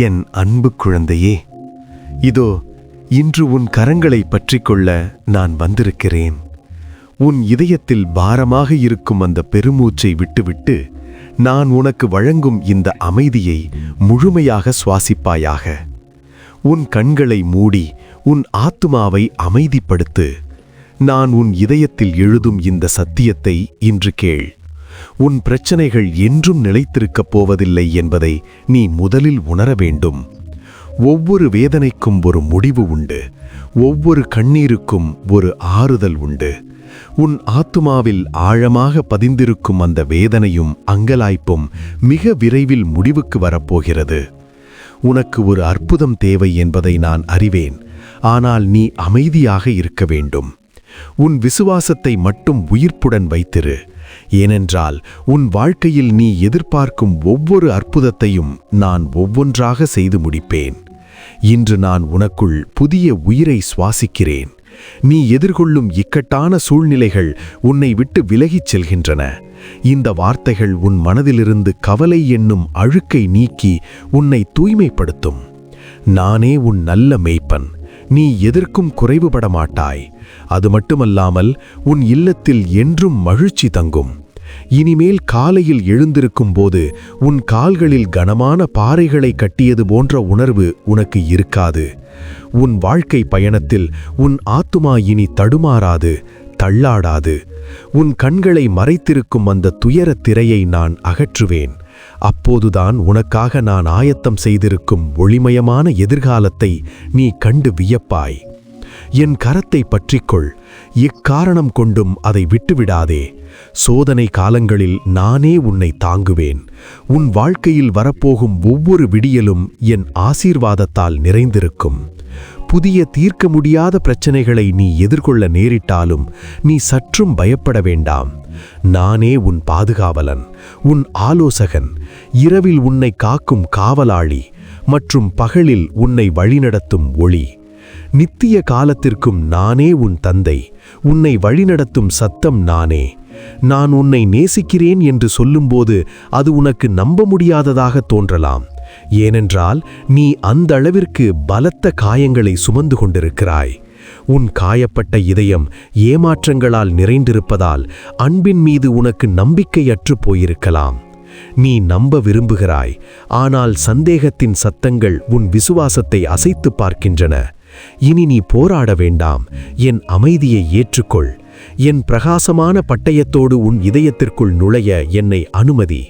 என் அன்பு குழந்தையே இதோ இன்று உன் கரங்களை பற்றிக்கொள்ள நான் வந்திருக்கிறேன். உன் இதயத்தில் பாரமாக இருக்கும் அந்த பெருமூச்சை விட்டுவிட்டு நான் உனக்கு வழங்கும் இந்த அமைதியை முழுமையாக சுவாசிப்பாயாக. உன் கண்களை மூடி உன் ஆத்துமாவை அமைதிப்படுத்து நான் உன் இதயத்தில் எழுதும் இந்த சத்தியத்தை இன்று கேள். உன் பிரச்சனைகள் என்றும் நிலைத்திருக்கப் போவதில்லை என்பதை நீ முதலில் உணர வேண்டும். ஒவ்வொரு வேதனைக்கும் ஒரு முடிவு உண்டு. ஒவ்வொரு கண்ணீருக்கும் ஒரு ஆறுதல் உண்டு. உன் ஆத்துமாவில் ஆழமாக பதிந்திருக்கும் அந்த வேதனையும் அங்கலாய்ப்பும் மிக விரைவில் முடிவுக்கு வரப்போகிறது. உனக்கு ஒரு அற்புதம் தேவை என்பதை நான் அறிவேன். ஆனால் நீ அமைதியாக இருக்க வேண்டும். உன் விசுவாசத்தை மட்டும் உயிர்ப்புடன் வைத்திரு. ஏனென்றால் உன் வாழ்க்கையில் நீ எதிர்பார்க்கும் ஒவ்வொரு அற்புதத்தையும் நான் ஒவ்வொன்றாக செய்து முடிப்பேன். இன்று நான் உனக்குள் புதிய உயிரை சுவாசிக்கிறேன். நீ எதிர்கொள்ளும் இக்கட்டான சூழ்நிலைகள் உன்னை விட்டு விலகிச் செல்கின்றன. இந்த வார்த்தைகள் உன் மனதிலிருந்து கவலை என்னும் அழுக்கை நீக்கி உன்னை தூய்மைப்படுத்தும். நானே உன் நல்ல மேய்ப்பன். நீ எதற்கும் குறைவுபட மாட்டாய் அது மட்டுமல்லாமல் உன் இல்லத்தில் என்றும் மகிழ்ச்சி தங்கும். இனிமேல் காலையில் எழுந்திருக்கும் போது உன் கால்களில் கனமான பாறைகளை கட்டியது போன்ற உணர்வு உனக்கு இருக்காது. உன் வாழ்க்கை பயணத்தில் உன் ஆத்துமா இனி தடுமாறாது தள்ளாடாது. உன் கண்களை மறைத்திருக்கும் அந்த துயர திரையை நான் அகற்றுவேன். அப்போதுதான் உனக்காக நான் ஆயத்தம் செய்திருக்கும் ஒளிமயமான எதிர்காலத்தை நீ கண்டு வியப்பாய். என் கரத்தை பற்றிக்கொள். இக்காரணம் கொண்டும் அதை விட்டுவிடாதே. சோதனை காலங்களில் நானே உன்னை தாங்குவேன். உன் வாழ்க்கையில் வரப்போகும் ஒவ்வொரு விடியலும் என் ஆசீர்வாதத்தால் நிறைந்திருக்கும். புதிய தீர்க்க முடியாத பிரச்சனைகளை நீ எதிர்கொள்ள நேரிட்டாலும் நீ சற்றும் பயப்பட வேண்டாம். நானே உன் பாதுகாவலன் உன் ஆலோசகன் இரவில் உன்னை காக்கும் காவலாளி மற்றும் பகலில் உன்னை வழிநடத்தும் ஒளி. நித்திய காலத்திற்கும் நானே உன் தந்தை. உன்னை வழிநடத்தும் சத்தம் நானே. நான் உன்னை நேசிக்கிறேன் என்று சொல்லும்போது அது உனக்கு நம்ப முடியாததாக தோன்றலாம். ஏனென்றால் நீ அந்த அளவிற்கு பலத்த காயங்களை சுமந்து கொண்டிருக்கிறாய். உன் காயப்பட்ட இதயம் ஏமாற்றங்களால் நிறைந்திருப்பதால் அன்பின் மீது உனக்கு நம்பிக்கையற்று போயிருக்கலாம். நீ நம்ப விரும்புகிறாய். ஆனால் சந்தேகத்தின் சத்தங்கள் உன் விசுவாசத்தை அசைத்து பார்க்கின்றன. இனி நீ போராட வேண்டாம். என் அமைதியை ஏற்றுக்கொள். என் பிரகாசமான பட்டயத்தோடு உன் இதயத்திற்குள் நுழைய என்னை அனுமதி.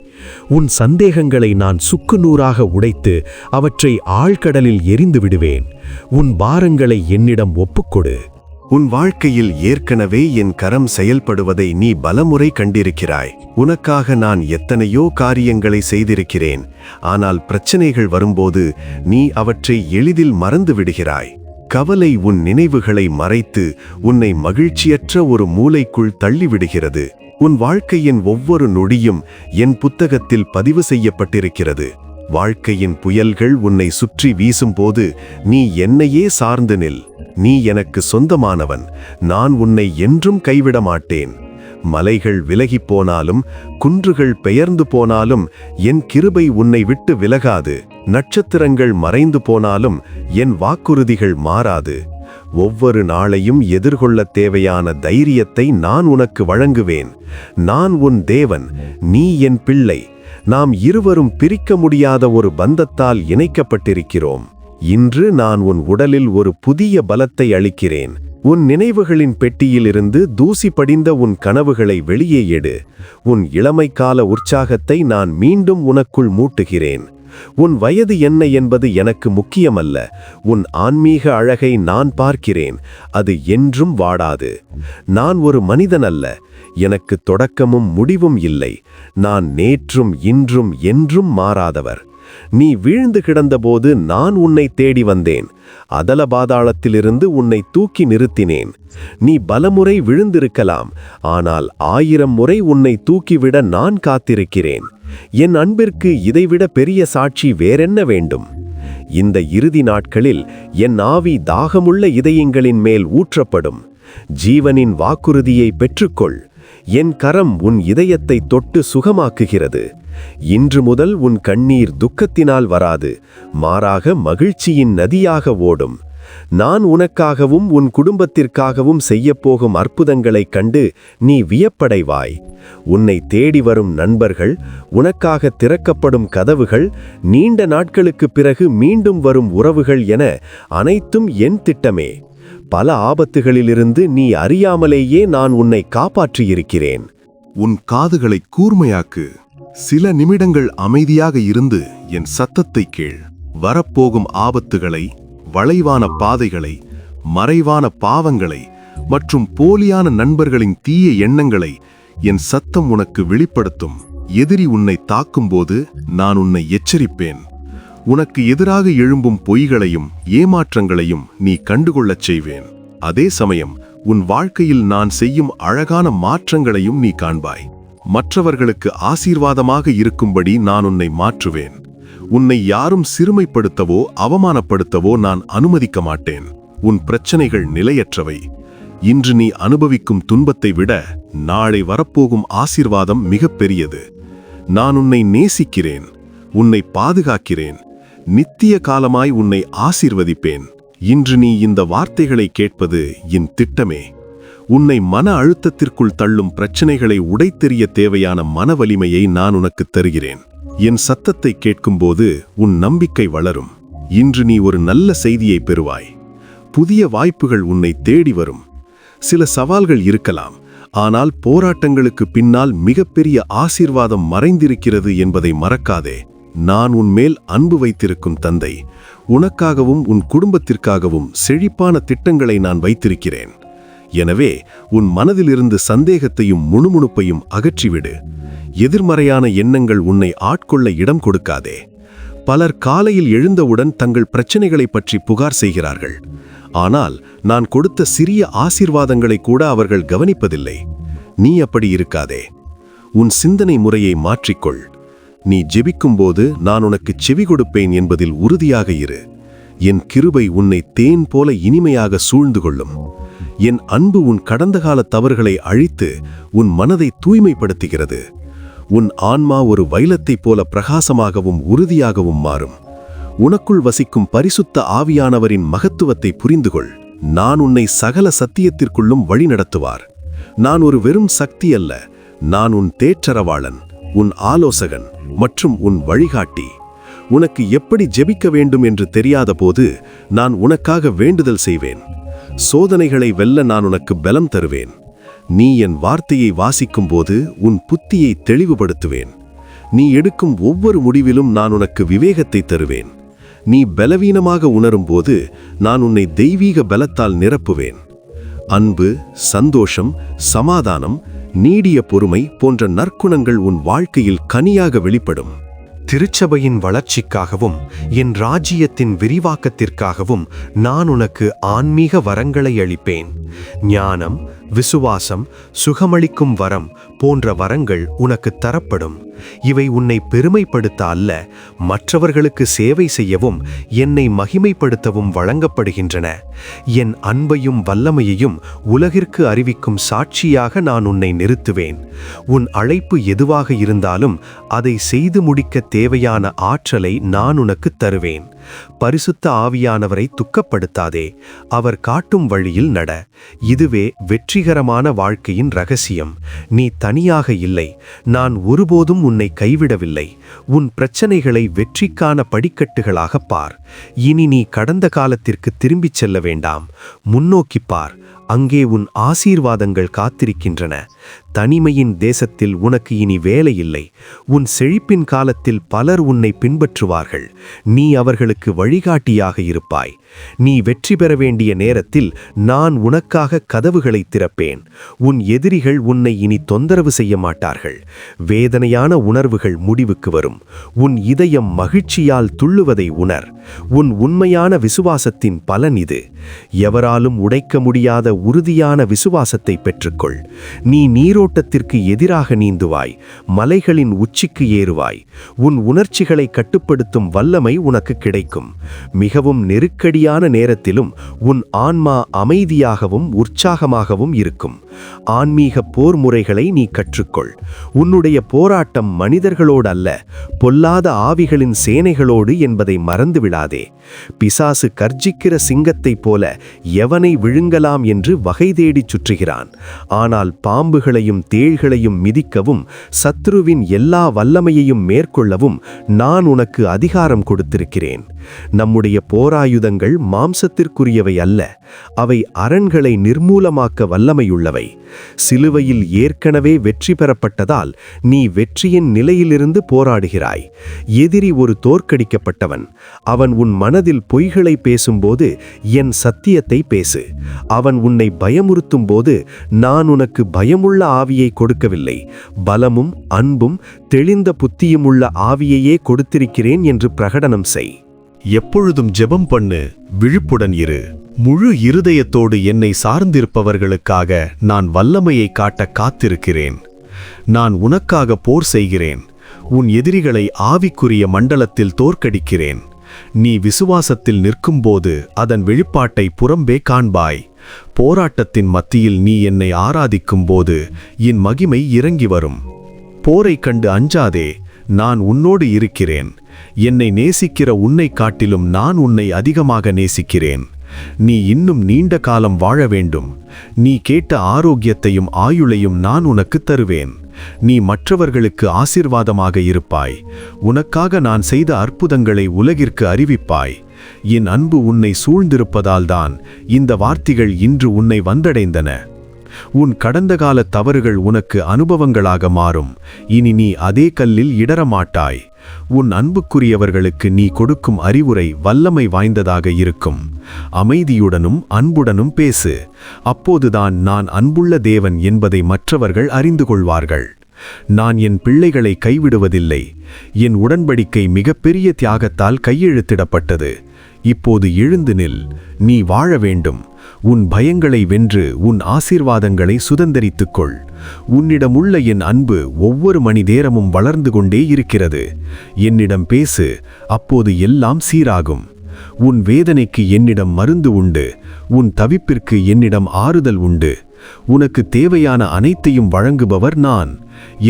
உன் சந்தேகங்களை நான் சுக்கு நூறாக உடைத்து அவற்றை ஆழ்கடலில் எரிந்து விடுவேன். உன் பாரங்களை என்னிடம் ஒப்புக்கொடு. உன் வாழ்க்கையில் ஏற்கனவே என் கரம் செயல்படுவதை நீ பலமுறை கண்டிருக்கிறாய். உனக்காக நான் எத்தனையோ காரியங்களை செய்திருக்கிறேன். ஆனால் பிரச்சனைகள் வரும்போது நீ அவற்றை எளிதில் மறந்து விடுகிறாய். கவலை உன் நினைவுகளை மறைத்து உன்னை மகிழ்ச்சியற்ற ஒரு மூலைக்குள் தள்ளிவிடுகிறது. உன் வாழ்க்கையின் ஒவ்வொரு நொடியும் என் புத்தகத்தில் பதிவு செய்யப்பட்டிருக்கிறது. வாழ்க்கையின் புயல்கள் உன்னை சுற்றி வீசும்போது நீ என்னையே சார்ந்து நில். நீ எனக்கு சொந்தமானவன். நான் உன்னை என்றும் கைவிட மாட்டேன் மலைகள் விலகிப் போனாலும் குன்றுகள் பெயர்ந்து போனாலும் என் கிருபை உன்னை விட்டு விலகாது. நட்சத்திரங்கள் மறைந்து போனாலும் என் வாக்குறுதிகள் மாறாது. ஒவ்வொரு நாளையும் எதிர்கொள்ளத் தேவையான தைரியத்தை நான் உனக்கு வழங்குவேன். நான் உன் தேவன் நீ என் பிள்ளை. நாம் இருவரும் பிரிக்க முடியாத ஒரு பந்தத்தால் இணைக்கப்பட்டிருக்கிறோம். இன்று நான் உன் உடலில் ஒரு புதிய பலத்தை அளிக்கிறேன். உன் நினைவுகளின் பெட்டியிலிருந்து தூசி படிந்த உன் கனவுகளை வெளியே எடு. உன் இளமைக்கால உற்சாகத்தை நான் மீண்டும் உனக்குள் மூட்டுகிறேன். உன் வயது என்ன என்பது எனக்கு முக்கியமல்ல. உன் ஆன்மீக அழகை நான் பார்க்கிறேன். அது என்றும் வாடாது. நான் ஒரு மனிதன் அல்ல எனக்கு தொடக்கமும் முடிவும் இல்லை. நான் நேற்றும் இன்றும் என்றும் மாறாதவர். நீ வீழ்ந்து கிடந்தபோது நான் உன்னை தேடி வந்தேன். அதல பாதாளத்திலிருந்து உன்னை தூக்கி நிறுத்தினேன். நீ பலமுறை விழுந்திருக்கலாம். ஆனால் ஆயிரம் முறை உன்னை தூக்கிவிட நான் காத்திருக்கிறேன். என் அன்பிற்கு இதைவிட பெரிய சாட்சி வேறென்ன வேண்டும்? இந்த இறுதி நாட்களில் என் ஆவி தாகமுள்ள இதயங்களின் மேல் ஊற்றப்படும். ஜீவனின் வாக்குறுதியை பெற்றுக்கொள். என் கரம் உன் இதயத்தை தொட்டு சுகமாக்குகிறது. இன்று முதல் உன் கண்ணீர் துக்கத்தினால் வராது மாறாக மகிழ்ச்சியின் நதியாக ஓடும். நான் உனக்காகவும் உன் குடும்பத்திற்காகவும் செய்யப்போகும் அற்புதங்களைக் கண்டு நீ வியப்படைவாய். உன்னை தேடி வரும் நண்பர்கள் உனக்காக திறக்கப்படும் கதவுகள் நீண்ட நாட்களுக்குப் பிறகு மீண்டும் வரும் உறவுகள் என அனைத்தும் என் திட்டமே. பல ஆபத்துகளிலிருந்து நீ அறியாமலேயே நான் உன்னை காப்பாற்றியிருக்கிறேன். உன் காதுகளை கூர்மையாக்கு. சில நிமிடங்கள் அமைதியாக இருந்து என் சத்தத்தை கேள். வரப்போகும் ஆபத்துகளை வளைவான பாதைகளை மறைவான பாவங்களை மற்றும் போலியான நண்பர்களின் தீய எண்ணங்களை என் சத்தம் உனக்கு வெளிப்படுத்தும். எதிரி உன்னை தாக்கும்போது நான் உன்னை எச்சரிப்பேன். உனக்கு எதிராக எழும்பும் பொய்களையும் ஏமாற்றங்களையும் நீ கண்டுகொள்ளச் செய்வேன். அதே சமயம் உன் வாழ்க்கையில் நான் செய்யும் அழகான மாற்றங்களையும் நீ காண்பாய். மற்றவர்களுக்கு ஆசீர்வாதமாக இருக்கும்படி நான் உன்னை மாற்றுவேன். உன்னை யாரும் சிறுமைப்படுத்தவோ அவமானப்படுத்தவோ நான் அனுமதிக்க மாட்டேன். உன் பிரச்சனைகள் நிலையற்றவை. இன்று நீ அனுபவிக்கும் துன்பத்தை விட நாளை வரப்போகும் ஆசீர்வாதம் மிகப்பெரியது நான் உன்னை நேசிக்கிறேன். உன்னை பாதுகாக்கிறேன். நித்திய காலமாய் உன்னை ஆசீர்வதிப்பேன். இன்று நீ இந்த வார்த்தைகளை கேட்பது என் திட்டமே. உன்னை மன அழுத்தத்திற்குள் தள்ளும் பிரச்சனைகளை உடைத்தெறிய தேவையான மன வலிமையை நான் உனக்கு தருகிறேன். என் சத்தத்தை கேட்கும்போது உன் நம்பிக்கை வளரும். இன்று நீ ஒரு நல்ல செய்தியை பெறுவாய். புதிய வாய்ப்புகள் உன்னை தேடி வரும். சில சவால்கள் இருக்கலாம். ஆனால் போராட்டங்களுக்கு பின்னால் மிகப்பெரிய ஆசீர்வாதம் மறைந்திருக்கிறது என்பதை மறக்காதே. நான் உன்மேல் அன்பு வைத்திருக்கும் தந்தை. உனக்காகவும் உன் குடும்பத்திற்காகவும் செழிப்பான திட்டங்களை நான் வைத்திருக்கிறேன். எனவே உன் மனதிலிருந்து சந்தேகத்தையும் முணுமுணுப்பையும் அகற்றிவிடு. எதிர்மறையான எண்ணங்கள் உன்னை ஆட்கொள்ள இடம் கொடுக்காதே. பலர் காலையில் எழுந்தவுடன் தங்கள் பிரச்சனைகளை பற்றி புகார் செய்கிறார்கள். ஆனால் நான் கொடுத்த சிறிய ஆசீர்வாதங்களை கூட அவர்கள் கவனிப்பதில்லை. நீ அப்படி இருக்காதே. உன் சிந்தனை முறையை மாற்றிக்கொள். நீ ஜெபிக்கும்போது நான் உனக்கு செவி கொடுப்பேன் என்பதில் உறுதியாக இரு. என் கிருபை உன்னை தேன் போல இனிமையாக சூழ்ந்து கொள்ளும். என் அன்பு உன் கடந்த கால தவறுகளை அழித்து உன் மனதை தூய்மைப்படுத்துகிறது. உன் ஆன்மா ஒரு வைலத்தைப் போல பிரகாசமாகவும் உறுதியாகவும் மாறும். உனக்குள் வசிக்கும் பரிசுத்த ஆவியானவரின் மகத்துவத்தை புரிந்துகொள். நான் உன்னை சகல சத்தியத்திற்குள்ளும் வழிநடத்துவார். நான் ஒரு வெறும் சக்தி அல்ல நான் உன் தேற்றரவாளன் உன் ஆலோசகன் மற்றும் உன் வழிகாட்டி. உனக்கு எப்படி ஜெபிக்க வேண்டும் என்று தெரியாத போது நான் உனக்காக வேண்டுதல் செய்வேன். சோதனைகளை வெல்ல நான் உனக்கு பலம் தருவேன். நீ என் வார்த்தையை வாசிக்கும்போது உன் புத்தியை தெளிவுபடுத்துவேன். நீ எடுக்கும் ஒவ்வொரு முடிவிலும் நான் உனக்கு விவேகத்தை தருவேன். நீ பலவீனமாக உணரும்போது நான் உன்னை தெய்வீக பலத்தால் நிரப்புவேன். அன்பு சந்தோஷம் சமாதானம் நீடிய பொறுமை போன்ற நற்குணங்கள் உன் வாழ்க்கையில் கனியாக வெளிப்படும். திருச்சபையின் வளர்ச்சிக்காகவும் என் ராஜ்யத்தின் விரிவாக்கத்திற்காகவும் நான் உனக்கு ஆன்மீக வரங்களை அளிப்பேன். ஞானம் விசுவாசம் சுகமளிக்கும் வரம் போன்ற வரங்கள் உனக்கு தரப்படும். இவை உன்னை பெருமைப்படுத்த அல்ல மற்றவர்களுக்கு சேவை செய்யவும் என்னை மகிமைப்படுத்தவும் வழங்கப்படுகின்றன. என் அன்பையும் வல்லமையையும் உலகிற்கு அறிவிக்கும் சாட்சியாக நான் உன்னை நிறுத்துவேன். உன் அழைப்பு எதுவாக இருந்தாலும் அதை செய்து முடிக்க தேவையான ஆற்றலை நான் உனக்கு தருவேன். பரிசுத்த ஆவியானவரை துக்கப்படுத்தாதே அவர் காட்டும் வழியில் நட. இதுவே வெற்றிகரமான வாழ்க்கையின் ரகசியம். நீ தனியாக இல்லை. நான் ஒருபோதும் உன்னை கைவிடவில்லை. உன் பிரச்சனைகளை வெற்றிக்கான படிக்கட்டுகளாக பார். இனி நீ கடந்த காலத்திற்கு திரும்பிச் செல்ல வேண்டாம். முன்னோக்கி பார். அங்கே உன் ஆசீர்வாதங்கள் காத்திருக்கின்றன. தனிமையின் தேசத்தில் உனக்கு இனி வேலையில்லை. உன் செழிப்பின் காலத்தில் பலர் உன்னை பின்பற்றுவார்கள். நீ அவர்களுக்கு வழிகாட்டியாக இருப்பாய். நீ வெற்றி பெற வேண்டிய நேரத்தில் நான் உனக்காக கதவுகளை திறப்பேன். உன் எதிரிகள் உன்னை இனி தொந்தரவு செய்ய மாட்டார்கள். வேதனையான உணர்வுகள் முடிவுக்கு வரும். உன் இதயம் மகிழ்ச்சியால் துள்ளுவதை உணர். உன் உண்மையான விசுவாசத்தின் பலன் இது. எவராலும் உடைக்க முடியாத உறுதியான விசுவாசத்தை பெற்றுக்கொள். நீ நீரோட்டத்திற்கு எதிராக நீந்துவாய். மலைகளின் உச்சிக்கு ஏறுவாய். உன் உணர்ச்சிகளை கட்டுப்படுத்தும் வல்லமை உனக்கு கிடைக்கும். மிகவும் நெருக்கடியான நேரத்திலும் உன் ஆன்மா அமைதியாகவும் உற்சாகமாகவும் இருக்கும். ஆன்மீக போர் முறைகளை நீ கற்றுக்கொள். உன்னுடைய போராட்டம் மனிதர்களோடு அல்ல பொல்லாத ஆவிகளின் சேனைகளோடு என்பதை மறந்துவிடாதே. பிசாசு கர்ஜிக்கிற சிங்கத்தைப் போல எவனை விழுங்கலாம் என்று வகை தேடிச் சுற்றுகிறான். ஆனால் பாம்புகளையும் தேள்களையும் மிதிக்கவும் சத்ருவின் எல்லா வல்லமையையும் மேற்கொள்ளவும் நான் உனக்கு அதிகாரம் கொடுத்திருக்கிறேன். நம்முடைய போராயுதங்கள் மாம்சத்திற்குரியவை அல்ல. அவை அரண்களை நிர்மூலமாக்க வல்லமையுள்ளவை. சிலுவையில் ஏற்கனவே வெற்றி பெறப்பட்டதால் நீ வெற்றியின் நிலையிலிருந்து போராடுகிறாய். எதிரி ஒரு தோற்கடிக்கப்பட்டவன். அவன் உன் மனதில் பொய்களை பேசும்போது என் சத்தியத்தை பேசு. அவன் உன்னை பயமுறுத்தும் போது நான் உனக்கு பயமுள்ள ஆவியை கொடுக்கவில்லை. பலமும் அன்பும் தெளிந்த புத்தியும் உள்ள ஆவியையே கொடுத்திருக்கிறேன் என்று பிரகடனம் செய். எப்பொழுதும் ஜெபம் பண்ணு விழிப்புடன் இரு. முழு இருதயத்தோடு என்னை சார்ந்திருப்பவர்களுக்காக நான் வல்லமையை காட்ட காத்திருக்கிறேன். நான் உனக்காக போர் செய்கிறேன். உன் எதிரிகளை ஆவிக்குரிய மண்டலத்தில் தோற்கடிக்கிறேன். நீ விசுவாசத்தில் நிற்கும்போது அதன் வெளிப்பாட்டை புறம்பே காண்பாய். போராட்டத்தின் மத்தியில் நீ என்னை ஆராதிக்கும்போது என் மகிமை இறங்கி வரும். போரைக் கண்டு அஞ்சாதே நான் உன்னோடு இருக்கிறேன். என்னை நேசிக்கிற உன்னை காட்டிலும் நான் உன்னை அதிகமாக நேசிக்கிறேன். நீ இன்னும் நீண்ட காலம் வாழ வேண்டும். நீ கேட்ட ஆரோக்கியத்தையும் ஆயுளையும் நான் உனக்கு தருவேன். நீ மற்றவர்களுக்கு ஆசிர்வாதமாக இருப்பாய். உனக்காக நான் செய்த அற்புதங்களை உலகிற்கு அறிவிப்பாய். என் அன்பு உன்னை சூழ்ந்திருப்பதால்தான் இந்த வார்த்தைகள் இன்று உன்னை வந்தடைந்தன. உன் கடந்த கால தவறுகள் உனக்கு அனுபவங்களாக மாறும். இனி நீ அதே கல்லில் இடரமாட்டாய் உன் அன்புக்குரியவர்களுக்கு நீ கொடுக்கும் அறிவுரை வல்லமை வாய்ந்ததாக இருக்கும். அமைதியுடனும் அன்புடனும் பேசு. அப்போதுதான் நான் அன்புள்ள தேவன் என்பதை மற்றவர்கள் அறிந்து கொள்வார்கள். நான் என் பிள்ளைகளை கைவிடுவதில்லை. என் உடன்படிக்கை மிகப்பெரிய தியாகத்தால் கையெழுத்திடப்பட்டது. இப்போது எழுந்து நில். நீ வாழ வேண்டும். உன் பயங்களை வென்று உன் ஆசீர்வாதங்களை சுதந்திரித்துக்கொள். உன்னிடமுள்ள என் அன்பு ஒவ்வொரு மணி நேரமும் வளர்ந்து கொண்டே இருக்கிறது. என்னிடம் பேசு அப்போது எல்லாம் சீராகும். உன் வேதனைக்கு என்னிடம் மருந்து உண்டு. உன் தவிப்பிற்கு என்னிடம் ஆறுதல் உண்டு. உனக்கு தேவையான அனைத்தையும் வழங்குபவர் நான்.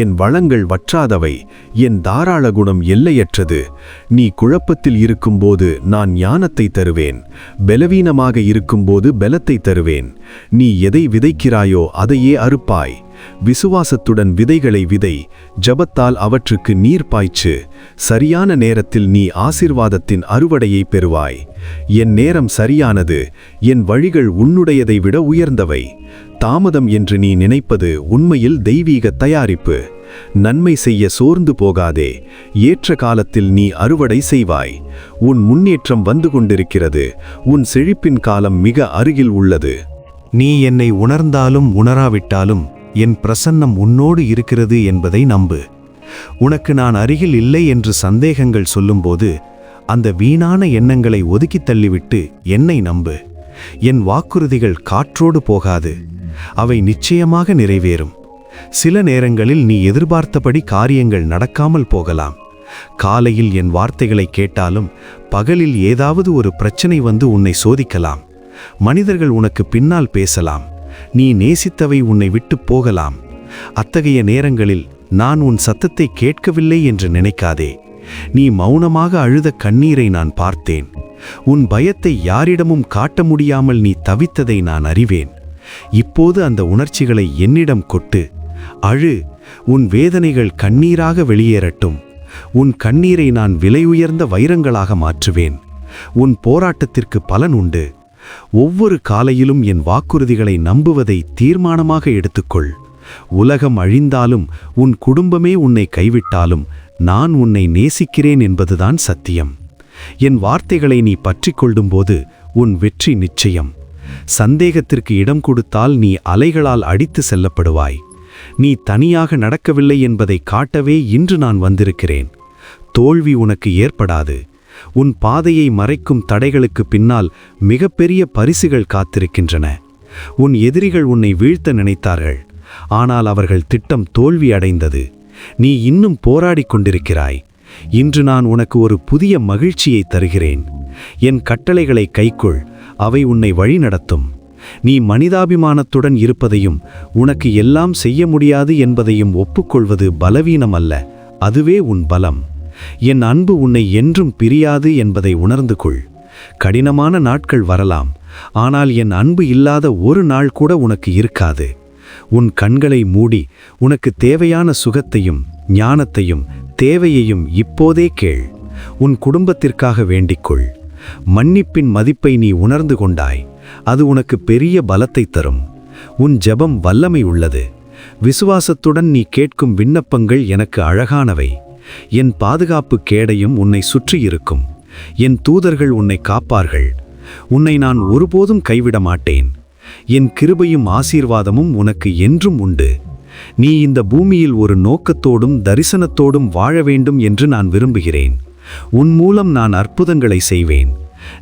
என் வளங்கள் வற்றாதவை என் தாராள குணம் எல்லையற்றது. நீ குழப்பத்தில் இருக்கும்போது நான் ஞானத்தை தருவேன். பலவீனமாக இருக்கும்போது பலத்தை தருவேன். நீ எதை விதைக்கிறாயோ அதையே அறுப்பாய். விசுவாசத்துடன் விதைகளை விதை ஜபத்தால் அவற்றுக்கு நீர் பாய்ச்சு. சரியான நேரத்தில் நீ ஆசிர்வாதத்தின் அறுவடையை பெறுவாய். என் நேரம் சரியானது என் வழிகள் உன்னுடையதை விட உயர்ந்தவை. தாமதம் என்று நீ நினைப்பது உண்மையில் தெய்வீக தயாரிப்பு. நன்மை செய்ய சோர்ந்து போகாதே. ஏற்ற காலத்தில் நீ அறுவடை செய்வாய். உன் முன்னேற்றம் வந்து கொண்டிருக்கிறது. உன் செழிப்பின் காலம் மிக அருகில் உள்ளது. நீ என்னை உணர்ந்தாலும் உணராவிட்டாலும் என் பிரசன்னம் உன்னோடு இருக்கிறது என்பதை நம்பு. உனக்கு நான் அருகில் இல்லை என்று சந்தேகங்கள் சொல்லும்போது அந்த வீணான எண்ணங்களை ஒதுக்கித் தள்ளிவிட்டு என்னை நம்பு. என் வாக்குறுதிகள் காற்றோடு போகாது. அவை நிச்சயமாக நிறைவேறும். சில நேரங்களில் நீ எதிர்பார்த்தபடி காரியங்கள் நடக்காமல் போகலாம். காலையில் என் வார்த்தைகளை கேட்டாலும் பகலில் ஏதாவது ஒரு பிரச்சனை வந்து உன்னை சோதிக்கலாம். மனிதர்கள் உனக்கு பின்னால் பேசலாம். நீ நேசித்தவை உன்னை விட்டு போகலாம். அத்தகைய நேரங்களில் நான் உன் சத்தத்தை கேட்கவில்லை என்று நினைக்காதே. நீ மௌனமாக அழுத கண்ணீரை நான் பார்த்தேன். உன் பயத்தை யாரிடமும் காட்ட முடியாமல் நீ தவித்ததை நான் அறிவேன். இப்போது அந்த உணர்ச்சிகளை என்னிடம் கொட்டு. அழு உன் வேதனைகள் கண்ணீராக வெளியேறட்டும். உன் கண்ணீரை நான் விலையுயர்ந்த வைரங்களாக மாற்றுவேன். உன் போராட்டத்திற்கு பலன் உண்டு. ஒவ்வொரு காலையிலும் என் வாக்குறுதிகளை நம்புவதை தீர்மானமாக எடுத்துக்கொள். உலகம் அழிந்தாலும் உன் குடும்பமே உன்னை கைவிட்டாலும் நான் உன்னை நேசிக்கிறேன் என்பதுதான் சத்தியம். என் வார்த்தைகளை நீ பற்றிக் கொள்ளும்போது உன் வெற்றி நிச்சயம். சந்தேகத்திற்கு இடம் கொடுத்தால் நீ அலைகளால் அடித்து செல்லப்படுவாய். நீ தனியாக நடக்கவில்லை என்பதை காட்டவே இன்று நான் வந்திருக்கிறேன். தோல்வி உனக்கு ஏற்படாது. உன் பாதையை மறைக்கும் தடைகளுக்கு பின்னால் மிகப்பெரிய பரிசுகள் காத்திருக்கின்றன. உன் எதிரிகள் உன்னை வீழ்த்த நினைத்தார்கள். ஆனால் அவர்கள் திட்டம் தோல்வி அடைந்தது நீ இன்னும் போராடிக் கொண்டிருக்கிறாய். இன்று நான் உனக்கு ஒரு புதிய மகிழ்ச்சியை தருகிறேன். என் கட்டளைகளை கைக்கொள் அவை உன்னை வழிநடத்தும். நீ மனிதாபிமானத்துடன் இருப்பதையும் உனக்கு எல்லாம் செய்ய முடியாது என்பதையும் ஒப்புக்கொள்வது பலவீனம் அல்ல அதுவே உன் பலம். என் அன்பு உன்னை என்றும் பிரியாது என்பதை உணர்ந்து கொள். கடினமான நாட்கள் வரலாம். ஆனால் என் அன்பு இல்லாத ஒரு நாள் கூட உனக்கு இருக்காது. உன் கண்களை மூடி உனக்கு தேவையான சுகத்தையும் ஞானத்தையும் தேவையையும் இப்போதே கேள். உன் குடும்பத்திற்காக வேண்டிக்கொள். மன்னிப்பின் மதிப்பை நீ உணர்ந்து கொண்டாய். அது உனக்கு பெரிய பலத்தை தரும். உன் ஜெபம் வல்லமை உள்ளது. விசுவாசத்துடன் நீ கேட்கும் விண்ணப்பங்கள் எனக்கு அழகானவை. என் பாதுகாப்பு கேடையும் உன்னை சுற்றி இருக்கும். என் தூதர்கள் உன்னை காப்பார்கள். உன்னை நான் ஒருபோதும் கைவிட மாட்டேன் என் கிருபையும் ஆசீர்வாதமும் உனக்கு என்றும் உண்டு. நீ இந்த பூமியில் ஒரு நோக்கத்தோடும் தரிசனத்தோடும் வாழ வேண்டும் என்று நான் விரும்புகிறேன். உன் மூலம் நான் அற்புதங்களை செய்வேன்.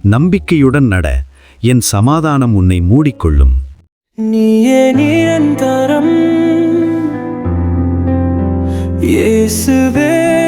நம்பிக்கையுடன் நட. என் சமாதானம் உன்னை மூடிக்கொள்ளும். நீயே நிரந்தரம். இயேசுவே.